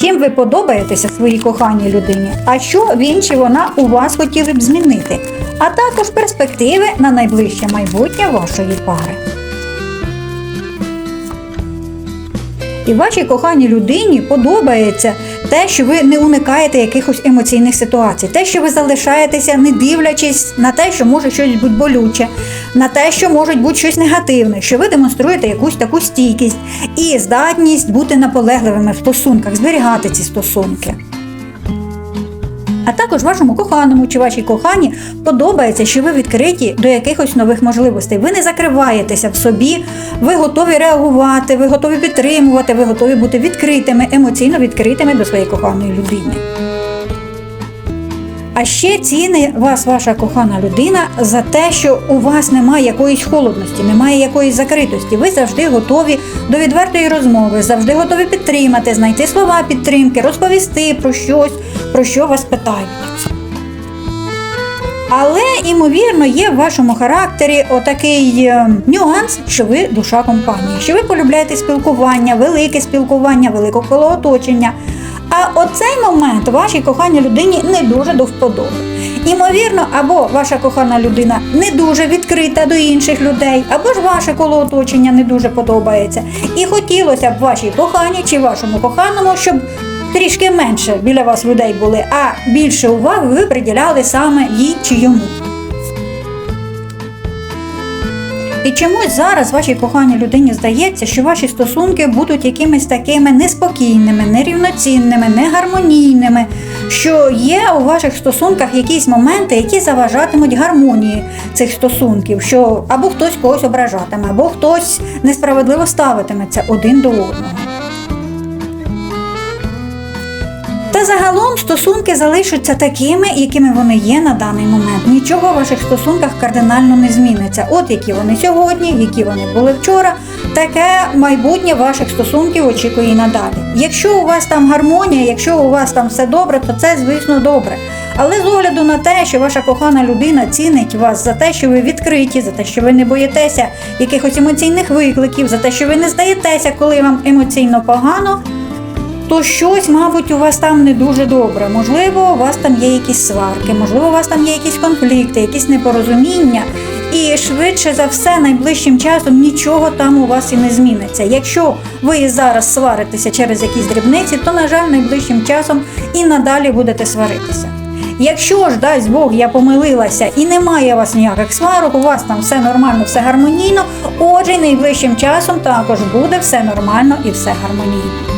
Чим ви подобаєтеся своїй коханій людині, а що він чи вона у вас хотіли б змінити, а також перспективи на найближче майбутнє вашої пари. І вашій коханій людині подобається те, що ви не уникаєте якихось емоційних ситуацій, те, що ви залишаєтеся, не дивлячись на те, що може щось бути болюче, на те, що може бути щось негативне, що ви демонструєте якусь таку стійкість і здатність бути наполегливими в стосунках, зберігати ці стосунки. А також вашому коханому чи вашій кохані подобається, що ви відкриті до якихось нових можливостей. Ви не закриваєтеся в собі, ви готові реагувати, ви готові підтримувати, ви готові бути відкритими, емоційно відкритими до своєї коханої людини. А ще ціни вас ваша кохана людина за те, що у вас немає якоїсь холодності, немає якоїсь закритості. Ви завжди готові до відвертої розмови, завжди готові підтримати, знайти слова підтримки, розповісти про щось, про що вас питають. Але, ймовірно, є в вашому характері отакий е, нюанс, що ви душа компанії, що ви полюбляєте спілкування, велике спілкування, велике коло оточення. А оцей момент вашій коханій людині не дуже до вподоби. Імовірно, або ваша кохана людина не дуже відкрита до інших людей, або ж ваше коло оточення не дуже подобається. І хотілося б вашій коханій чи вашому коханому, щоб трішки менше біля вас людей були, а більше уваги ви приділяли саме їй чи йому. І чомусь зараз вашій коханій людині здається, що ваші стосунки будуть якимись такими неспокійними, нерівноцінними, негармонійними, що є у ваших стосунках якісь моменти, які заважатимуть гармонії цих стосунків, що або хтось когось ображатиме, або хтось несправедливо ставитиметься один до одного. Та загалом стосунки залишаться такими, якими вони є на даний момент. Нічого в ваших стосунках кардинально не зміниться. От які вони сьогодні, які вони були вчора. Таке майбутнє ваших стосунків очікує і надалі. Якщо у вас там гармонія, якщо у вас там все добре, то це звісно добре. Але з огляду на те, що ваша кохана людина цінить вас за те, що ви відкриті, за те, що ви не боїтеся якихось емоційних викликів, за те, що ви не здаєтеся, коли вам емоційно погано то щось, мабуть, у вас там не дуже добре. Можливо, у вас там є якісь сварки, можливо, у вас там є якісь конфлікти, якісь непорозуміння. І швидше за все, найближчим часом нічого там у вас і не зміниться. Якщо ви зараз сваритеся через якісь дрібниці, то, на жаль, найближчим часом і надалі будете сваритися. Якщо ж дасть Бог, я помилилася і немає у вас ніяких сварок, у вас там все нормально, все гармонійно, отже, найближчим часом також буде все нормально і все гармонійно.